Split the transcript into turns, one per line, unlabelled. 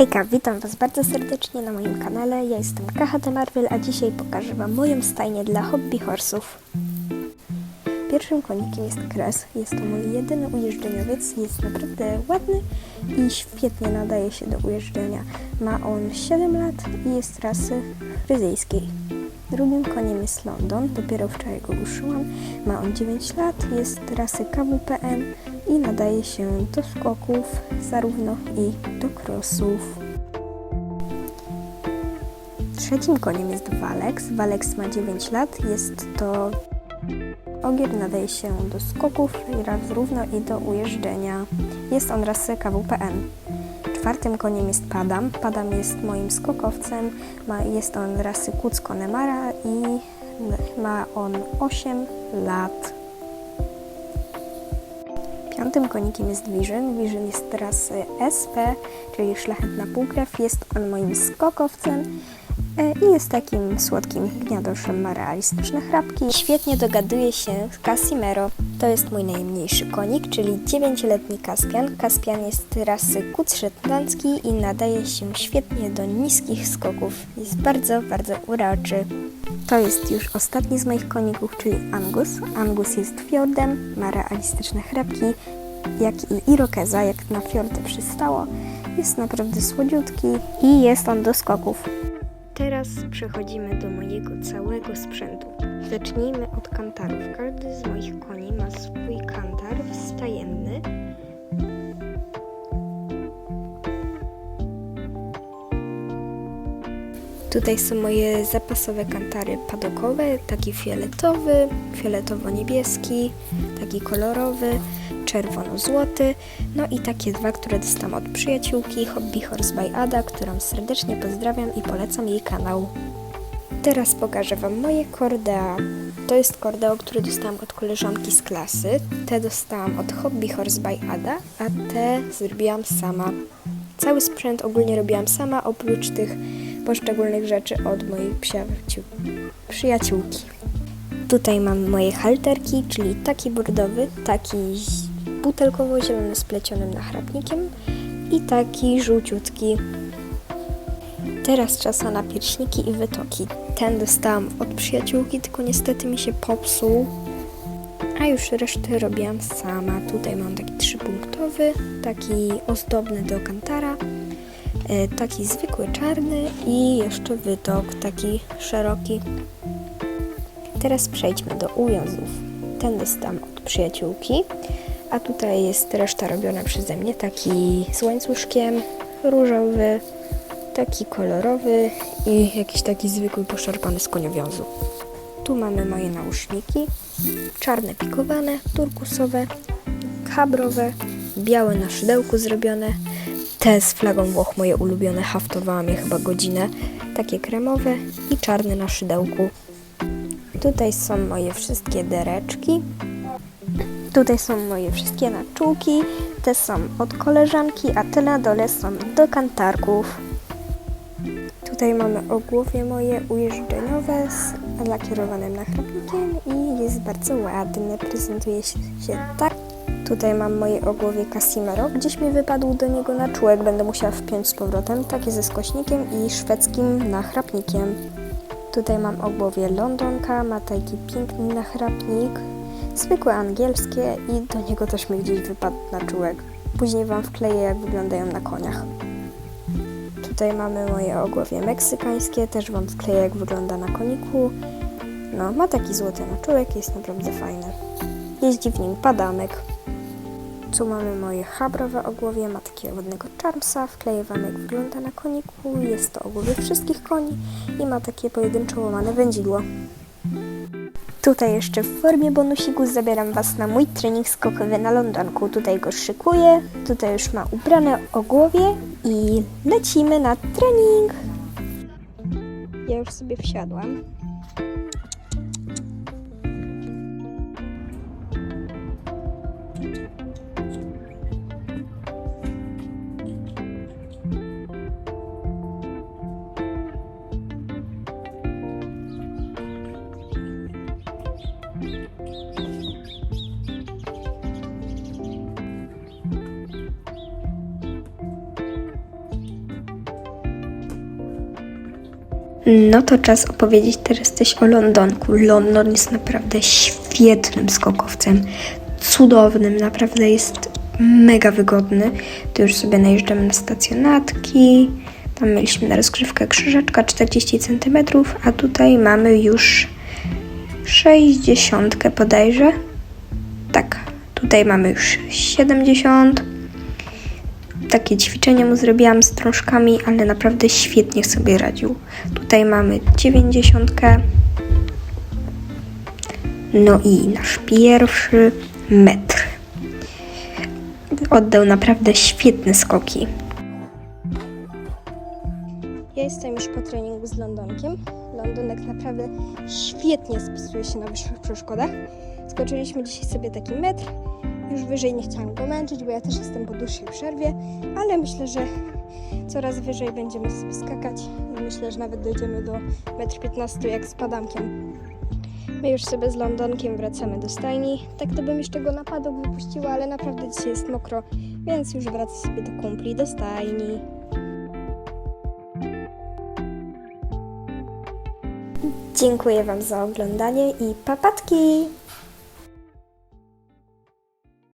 Hejka, witam Was bardzo serdecznie na moim kanale. Ja jestem KHT Marvel, a dzisiaj pokażę Wam moją stajnię dla hobby horsów. Pierwszym konikiem jest Kres. Jest to mój jedyny ujeżdżeniowiec. Jest naprawdę ładny i świetnie nadaje się do ujeżdżenia. Ma on 7 lat i jest rasy fryzyjskiej. Drugim koniem jest London, dopiero wczoraj go uszyłam. Ma on 9 lat, jest rasy KWPN i nadaje się do skoków, zarówno i do crossów. Trzecim koniem jest Walex. Walex ma 9 lat, jest to ogier, nadaje się do skoków, zarówno i do ujeżdżenia. Jest on rasy KWPN. Czwartym koniem jest Padam. Padam jest moim skokowcem. Ma, jest on rasy Kuc Connemara i ma on 8 lat. Piątym konikiem jest Vision. Vision jest rasy SP, czyli szlachetna półkrew. Jest on moim skokowcem e, i jest takim słodkim gniadoszem. Ma realistyczne chrapki. Świetnie dogaduje się z Casimero. To jest mój najmniejszy konik, czyli 9-letni Kaspian. Kaspian jest rasy kuc i nadaje się świetnie do niskich skoków. Jest bardzo, bardzo uroczy. To jest już ostatni z moich koników, czyli Angus. Angus jest fiordem, ma realistyczne chrapki, jak i irokeza, jak na fiordę przystało. Jest naprawdę słodziutki i jest on do skoków. Teraz przechodzimy do mojego całego sprzętu. Zacznijmy od kantarów. Każdy z moich koni ma swój kantar wstajenny. Tutaj są moje zapasowe kantary padokowe, taki fioletowy, fioletowo-niebieski, taki kolorowy, czerwono-złoty, no i takie dwa, które dostałam od przyjaciółki Hobby Horse by Ada, którą serdecznie pozdrawiam i polecam jej kanał. Teraz pokażę Wam moje kordea. To jest kordeo, które dostałam od koleżanki z klasy. Te dostałam od Hobby Horse by Ada, a te zrobiłam sama. Cały sprzęt ogólnie robiłam sama, oprócz tych poszczególnych rzeczy od przyjaciół, przyjaciółki. Tutaj mam moje halterki, czyli taki bordowy, taki butelkowo-zielony z plecionym nachrapnikiem i taki żółciutki. Teraz czas na pierśniki i wytoki. Ten dostałam od przyjaciółki, tylko niestety mi się popsuł, a już resztę robiłam sama. Tutaj mam taki trzypunktowy, taki ozdobny do kantara, taki zwykły czarny i jeszcze wytok taki szeroki. Teraz przejdźmy do uwiązów. Ten dostałam od przyjaciółki, a tutaj jest reszta robiona przeze mnie. Taki z łańcuszkiem, różowy, taki kolorowy i jakiś taki zwykły poszarpany z koniowiązu. Tu mamy moje nauszniki, czarne pikowane, turkusowe, kabrowe, białe na szydełku zrobione. Te z flagą Włoch moje ulubione, haftowałam je chyba godzinę. Takie kremowe i czarne na szydełku. Tutaj są moje wszystkie dereczki. Tutaj są moje wszystkie naczułki. Te są od koleżanki, a te na dole są do kantarków. Tutaj mamy ogłowie moje ujeżdżeniowe z lakierowanym nachrapnikiem i jest bardzo ładne, prezentuje się tak. Tutaj mam moje ogłowie Casimero, gdzieś mi wypadł do niego na czółek, będę musiała wpiąć z powrotem, takie ze skośnikiem i szwedzkim nachrapnikiem. Tutaj mam ogłowie Londonka, ma taki piękny nachrapnik, zwykłe angielskie i do niego też mi gdzieś wypadł na czółek. Później Wam wkleję jak wyglądają na koniach. Tutaj mamy moje ogłowie meksykańskie, też Wam wkleję jak wygląda na koniku. No, ma taki złoty naczółek, jest naprawdę fajny. Jeździ w nim padamek. Tu mamy moje habrowe ogłowie, ma takiego ładnego charmsa, wkleję jak wygląda na koniku. Jest to ogłowie wszystkich koni i ma takie pojedynczo łamane wędzidło. Tutaj jeszcze w formie bonusiku zabieram Was na mój trening skokowy na Londonku. Tutaj go szykuję, tutaj już ma ubrane ogłowie i lecimy na trening. Ja już sobie wsiadłam. No to czas opowiedzieć teraz coś o Londonku. London jest naprawdę świetnym skokowcem, cudownym, naprawdę jest mega wygodny. Tu już sobie najeżdżamy na stacjonatki. Tam mieliśmy na rozgrzewkę krzyżaczka 40 cm, a tutaj mamy już 60 bodajże. Tak, tutaj mamy już 70. Takie ćwiczenie mu zrobiłam z drążkami, ale naprawdę świetnie sobie radził. Tutaj mamy 90. No i nasz pierwszy metr. Oddał naprawdę świetne skoki. Ja jestem już po treningu z Londonkiem. Londonek naprawdę świetnie spisuje się na wyższych przeszkodach. Skoczyliśmy dzisiaj sobie taki metr. Już wyżej nie chciałam go męczyć, bo ja też jestem po dłuższej przerwie, ale myślę, że coraz wyżej będziemy sobie skakać myślę, że nawet dojdziemy do 1,15 m jak z padamkiem. My już sobie z Londonkiem wracamy do stajni. Tak to bym jeszcze go na padok wypuściła, ale naprawdę dzisiaj jest mokro, więc już wracam sobie do kumpli, do stajni. Dziękuję Wam za oglądanie i papatki!